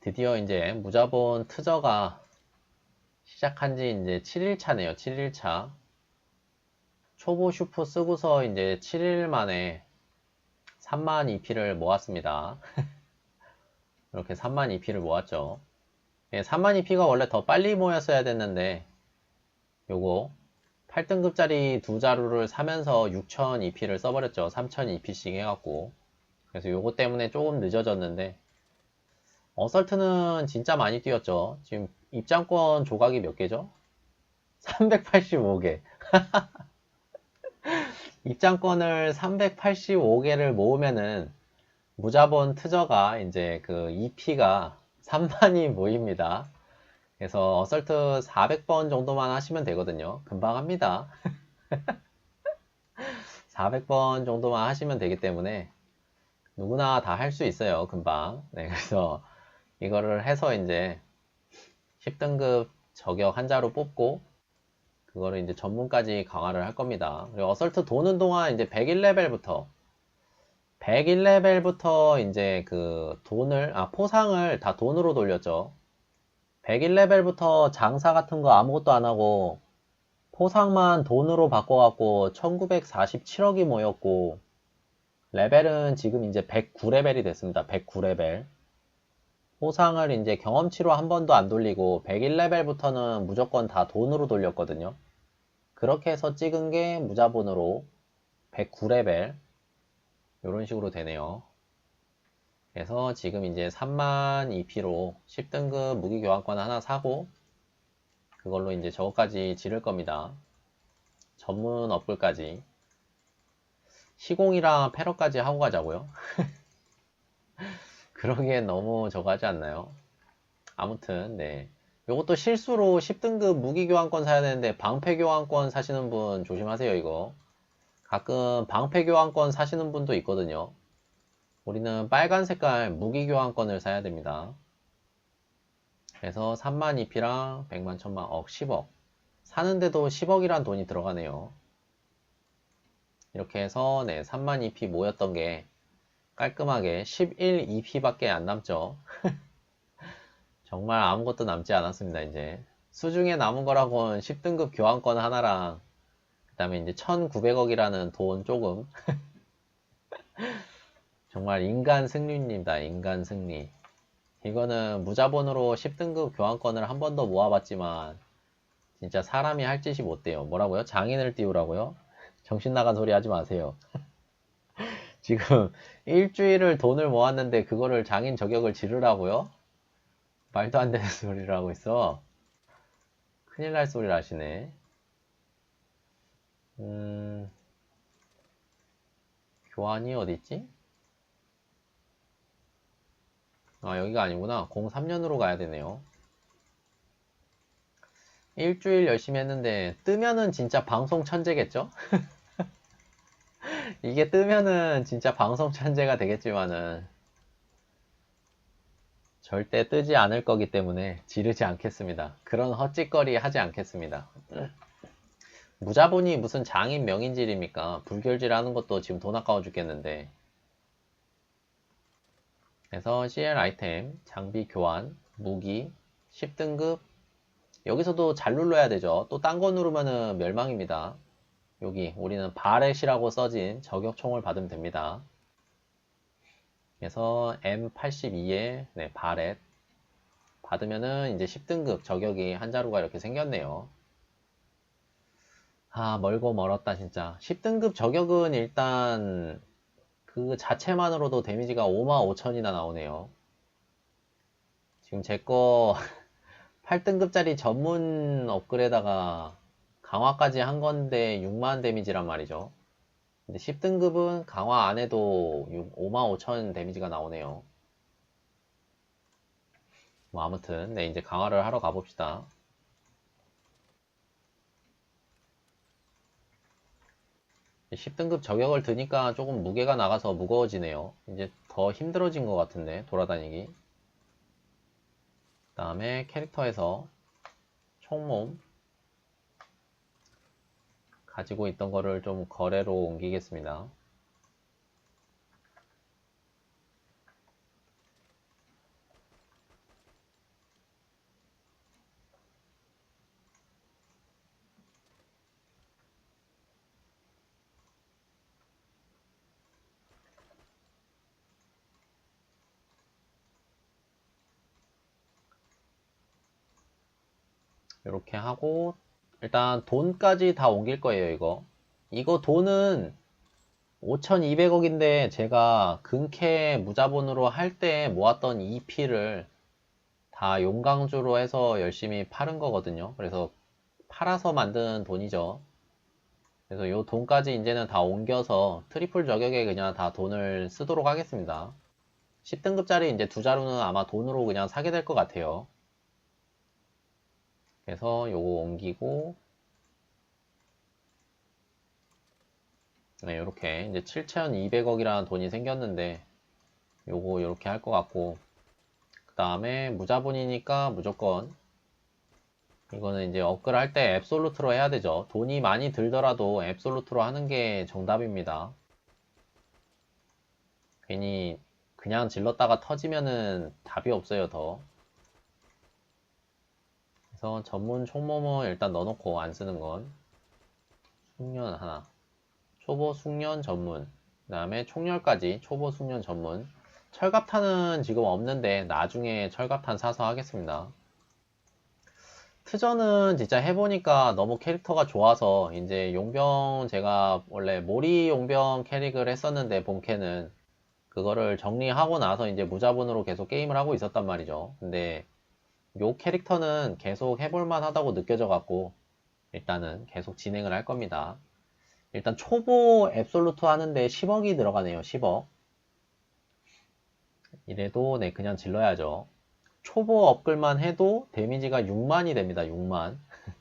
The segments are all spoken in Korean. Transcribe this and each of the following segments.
드디어 이제 무자본 트저가 시작한 지 이제 7일차네요. 7일차. 초보 슈퍼 쓰고서 이제 7일 만에 3만 EP를 모았습니다. 이렇게 3만 EP를 모았죠. 예, 3만 EP가 원래 더 빨리 모였어야 됐는데, 요거 8등급짜리 두 자루를 사면서 6000 EP를 써버렸죠. 3000 EP씩 해갖고. 그래서 요거 때문에 조금 늦어졌는데, 어설트는 진짜 많이 뛰었죠. 지금 입장권 조각이 몇 개죠? 385개. 입장권을 385개를 모으면은 무자본 트저가 이제 그 EP가 3만이 모입니다. 그래서 어설트 400번 정도만 하시면 되거든요. 금방 합니다. 400번 정도만 하시면 되기 때문에 누구나 다 할 수 있어요. 금방. 네, 그래서 이거를 해서 이제 10등급 저격 한자로 뽑고 그거를 이제 전문까지 강화를 할 겁니다. 그리고 어설트 도는 동안 이제 101레벨부터 101레벨부터 이제 그 돈을 아 포상을 다 돈으로 돌렸죠. 101레벨부터 장사 같은 거 아무것도 안 하고 포상만 돈으로 바꿔갖고 1947억이 모였고 레벨은 지금 이제 109레벨이 됐습니다. 109레벨. 포상을 이제 경험치로 한 번도 안 돌리고 101레벨부터는 무조건 다 돈으로 돌렸거든요. 그렇게 해서 찍은 게 무자본으로 109레벨 이런 식으로 되네요. 그래서 지금 이제 3만 EP로 10등급 무기 교환권 하나 사고 그걸로 이제 저거까지 지를 겁니다. 전문 업글까지 시공이랑 패러까지 하고 가자고요. 그러기엔 너무 저거 하지 않나요? 아무튼 네. 요것도 실수로 10등급 무기 교환권 사야 되는데 방패 교환권 사시는 분 조심하세요 이거. 가끔 방패 교환권 사시는 분도 있거든요. 우리는 빨간 색깔 무기 교환권을 사야 됩니다. 그래서 3만 EP랑 100만, 1000만, 억, 10억. 사는데도 10억이란 돈이 들어가네요. 이렇게 해서 네 3만 EP 모였던 게 깔끔하게 11 EP밖에 안 남죠. 정말 아무것도 남지 않았습니다, 이제. 수중에 남은 거라고는 10등급 교환권 하나랑, 그 다음에 이제 1900억이라는 돈 조금. 정말 인간 승리입니다, 인간 승리. 이거는 무자본으로 10등급 교환권을 한 번 더 모아봤지만, 진짜 사람이 할 짓이 못 돼요. 뭐라고요? 장인을 띄우라고요? 정신 나간 소리 하지 마세요. 지금 일주일을 돈을 모았는데 그거를 장인 저격을 지르라고요? 말도 안 되는 소리를 하고 있어. 큰일 날 소리를 하시네. 음, 교환이 어딨지? 아, 여기가 아니구나. 03년으로 가야 되네요. 일주일 열심히 했는데, 뜨면은 진짜 방송 천재겠죠? 이게 뜨면은 진짜 방송 천재가 되겠지만은 절대 뜨지 않을 거기 때문에 지르지 않겠습니다. 그런 헛짓거리 하지 않겠습니다. 무자본이 무슨 장인 명인질입니까? 불결질 하는 것도 지금 돈 아까워 죽겠는데. 그래서 CL 아이템, 장비 교환, 무기, 10등급. 여기서도 잘 눌러야 되죠. 또 딴 거 누르면은 멸망입니다. 여기 우리는 바렛이라고 써진 저격총을 받으면 됩니다. 그래서 M82에 네, 바렛 받으면은 이제 10등급 저격이 한 자루가 이렇게 생겼네요. 아 멀고 멀었다 진짜 10등급 저격은 일단 그 자체만으로도 데미지가 55,000이나 나오네요. 지금 제 거 8등급짜리 전문 업글에다가 강화까지 한 건데 6만 데미지란 말이죠. 근데 10등급은 강화 안 해도 5만 5천 데미지가 나오네요. 뭐 아무튼 네 이제 강화를 하러 가봅시다. (10등급) 저격을 드니까 조금 무게가 나가서 무거워지네요 이제 더 힘들어진 것 같은데 돌아다니기 그 다음에 캐릭터에서 총몸 가지고 있던 거를 좀 거래로 옮기겠습니다. 이렇게 하고 일단 돈까지 다 옮길 거예요 이거. 이거 돈은 5200억인데 제가 근캐 무자본으로 할 때 모았던 EP를 다 용광주로 해서 열심히 파는 거거든요. 그래서 팔아서 만든 돈이죠. 그래서 요 돈까지 이제는 다 옮겨서 트리플 저격에 그냥 다 돈을 쓰도록 하겠습니다. 10등급짜리 이제 두 자루는 아마 돈으로 그냥 사게 될 것 같아요 그래서 요거 옮기고 네, 이렇게 이제 7,200억이라는 돈이 생겼는데 요거 이렇게 할 것 같고 그 다음에 무자본이니까 무조건 이거는 이제 업글 할 때 앱솔루트로 해야 되죠. 돈이 많이 들더라도 앱솔루트로 하는 게 정답입니다. 괜히 그냥 질렀다가 터지면은 답이 없어요, 더. 그래서 전문 총모모 일단 넣어놓고 안 쓰는 건 숙련 하나. 초보 숙련 전문. 그 다음에 총열까지 초보 숙련 전문. 철갑탄은 지금 없는데 나중에 철갑탄 사서 하겠습니다. 트전은 진짜 해보니까 너무 캐릭터가 좋아서 이제 용병 제가 원래 모리 용병 캐릭을 했었는데 본캐는 그거를 정리하고 나서 이제 무자본으로 계속 게임을 하고 있었단 말이죠. 근데 요 캐릭터는 계속 해볼만 하다고 느껴져 갖고 일단은 계속 진행을 할 겁니다. 일단 초보 앱솔루트 하는데 10억이 들어가네요. 10억. 이래도 네 그냥 질러야죠. 초보 업글만 해도 데미지가 6만이 됩니다. 6만.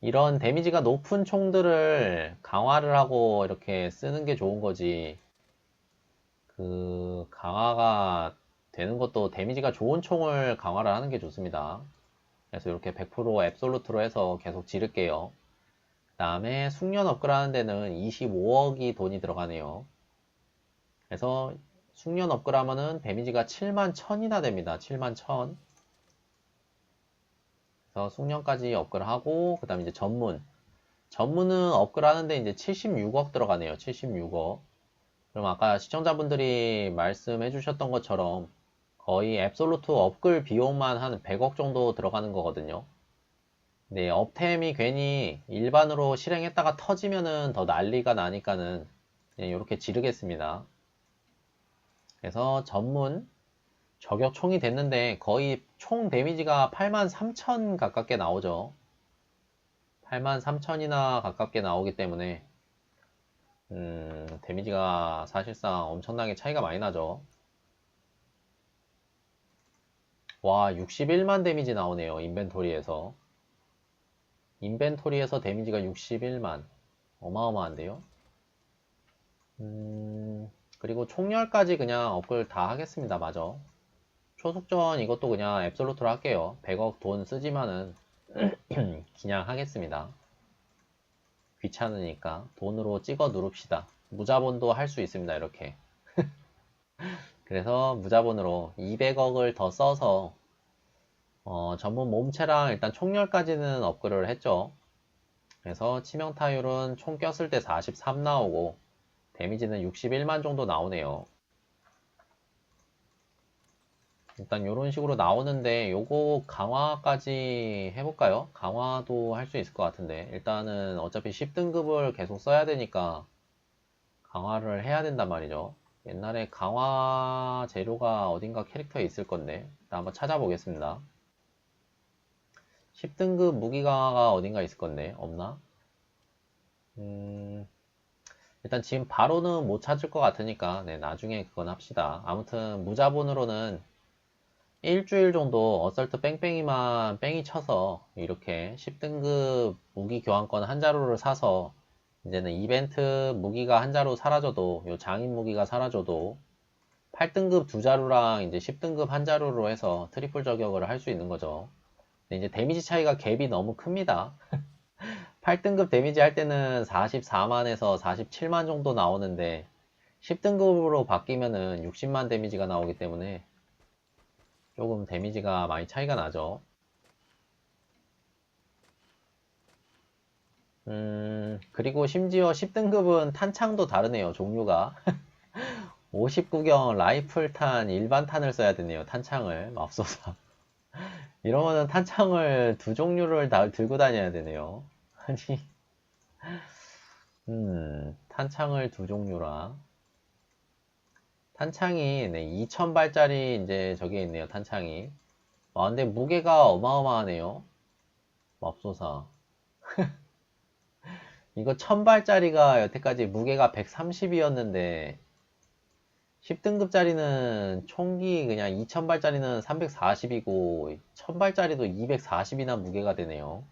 이런 데미지가 높은 총들을 강화를 하고 이렇게 쓰는 게 좋은 거지. 그 강화가 되는 것도 데미지가 좋은 총을 강화를 하는 게 좋습니다. 그래서 이렇게 100% 앱솔루트로 해서 계속 지를게요. 그 다음에 숙련 업글 하는 데는 25억이 돈이 들어가네요. 그래서 숙련 업글 하면은 데미지가 7만 1000이나 됩니다. 7만 1000. 그래서 숙련까지 업글 하고, 그 다음에 이제 전문. 전문은 업글 하는데 이제 76억 들어가네요. 76억. 그럼 아까 시청자분들이 말씀해 주셨던 것처럼 거의 앱솔루트 업글 비용만 한 100억 정도 들어가는 거거든요. 네, 업템이 괜히 일반으로 실행했다가 터지면은 더 난리가 나니까는 이렇게 지르겠습니다. 그래서 전문 저격 총이 됐는데 거의 총 데미지가 83,000 가깝게 나오죠. 83,000이나 가깝게 나오기 때문에 음, 데미지가 사실상 엄청나게 차이가 많이 나죠. 와, 61만 데미지 나오네요. 인벤토리에서. 인벤토리에서 데미지가 61만. 어마어마한데요? 음, 그리고 총열까지 그냥 업글 다 하겠습니다. 맞아. 초속전 이것도 그냥 앱솔루트로 할게요. 100억 돈 쓰지만은 그냥 하겠습니다. 귀찮으니까 돈으로 찍어 누릅시다. 무자본도 할 수 있습니다. 이렇게. 그래서 무자본으로 200억을 더 써서 어, 전문 몸체랑 일단 총열까지는 업글을 했죠. 그래서 치명타율은 총 꼈을 때 43 나오고 데미지는 61만 정도 나오네요. 일단 이런 식으로 나오는데 요거 강화까지 해볼까요? 강화도 할 수 있을 것 같은데 일단은 어차피 10등급을 계속 써야 되니까 강화를 해야 된단 말이죠. 옛날에 강화 재료가 어딘가 캐릭터에 있을 건데 한번 찾아보겠습니다. 10등급 무기 강화가 어딘가 있을 건데 없나? 음... 일단 지금 바로는 못 찾을 것 같으니까 네, 나중에 그건 합시다. 아무튼 무자본으로는 일주일 정도 어설트 뺑뺑이만 뺑이 쳐서 이렇게 10등급 무기 교환권 한 자루를 사서 이제는 이벤트 무기가 한 자루 사라져도 요 장인 무기가 사라져도 8등급 두 자루랑 이제 10등급 한 자루로 해서 트리플 저격을 할 수 있는 거죠. 이제 데미지 차이가 갭이 너무 큽니다. 8등급 데미지 할 때는 44만에서 47만 정도 나오는데 10등급으로 바뀌면은 60만 데미지가 나오기 때문에 조금 데미지가 많이 차이가 나죠. 음, 그리고 심지어 10등급은 탄창도 다르네요, 종류가. 59경 라이플탄 일반탄을 써야 되네요, 탄창을, 맙소사. 이러면은 탄창을 두 종류를 다 들고 다녀야 되네요. 아니, 음, 탄창을 두 종류라. 탄창이, 네, 2000발짜리 이제 저게 있네요, 탄창이. 아, 근데 무게가 어마어마하네요. 맙소사. 이거 1000발짜리가 여태까지 무게가 130이었는데, 10등급짜리는 총기 그냥 2000발짜리는 340이고 1000발짜리도 240이나 무게가 되네요.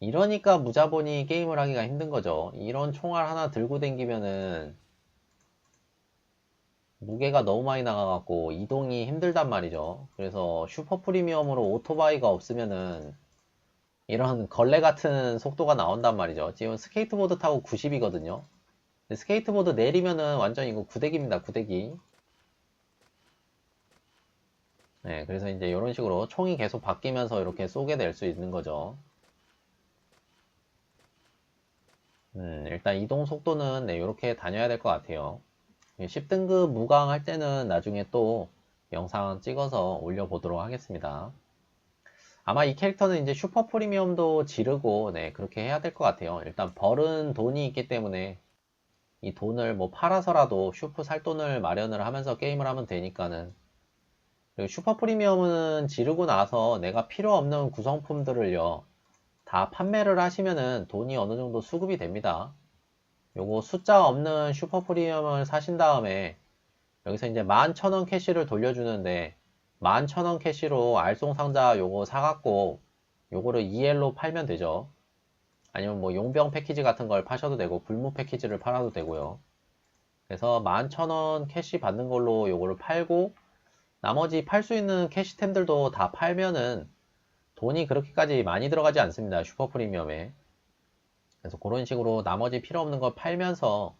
이러니까 무자본이 게임을 하기가 힘든 거죠. 이런 총알 하나 들고 댕기면은 무게가 너무 많이 나가갖고 이동이 힘들단 말이죠. 그래서 슈퍼 프리미엄으로 오토바이가 없으면은 이런 걸레 같은 속도가 나온단 말이죠. 지금 스케이트보드 타고 90이거든요. 스케이트보드 내리면은 완전 이거 구대기입니다. 구대기. 네, 그래서 이제 이런 식으로 총이 계속 바뀌면서 이렇게 쏘게 될 수 있는 거죠. 음, 일단 이동 속도는 네, 이렇게 다녀야 될 것 같아요. 10등급 무강 할 때는 나중에 또 영상 찍어서 올려보도록 하겠습니다. 아마 이 캐릭터는 이제 슈퍼 프리미엄도 지르고 네, 그렇게 해야 될 것 같아요. 일단 벌은 돈이 있기 때문에 이 돈을 뭐 팔아서라도 슈프 살 돈을 마련을 하면서 게임을 하면 되니까는 그리고 슈퍼 프리미엄은 지르고 나서 내가 필요 없는 구성품들을요 다 판매를 하시면은 돈이 어느 정도 수급이 됩니다 요거 숫자 없는 슈퍼 프리미엄을 사신 다음에 여기서 이제 11,000원 캐시를 돌려주는데 11,000원 캐시로 알송 상자 요거 사갖고 요거를 2L로 팔면 되죠 아니면 뭐 용병 패키지 같은 걸 파셔도 되고 불무 패키지를 팔아도 되고요. 그래서 11,000원 캐시 받는 걸로 요거를 팔고 나머지 팔 수 있는 캐시템들도 다 팔면은 돈이 그렇게까지 많이 들어가지 않습니다. 슈퍼 프리미엄에. 그래서 그런 식으로 나머지 필요 없는 걸 팔면서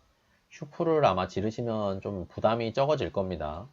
슈프를 아마 지르시면 좀 부담이 적어질 겁니다.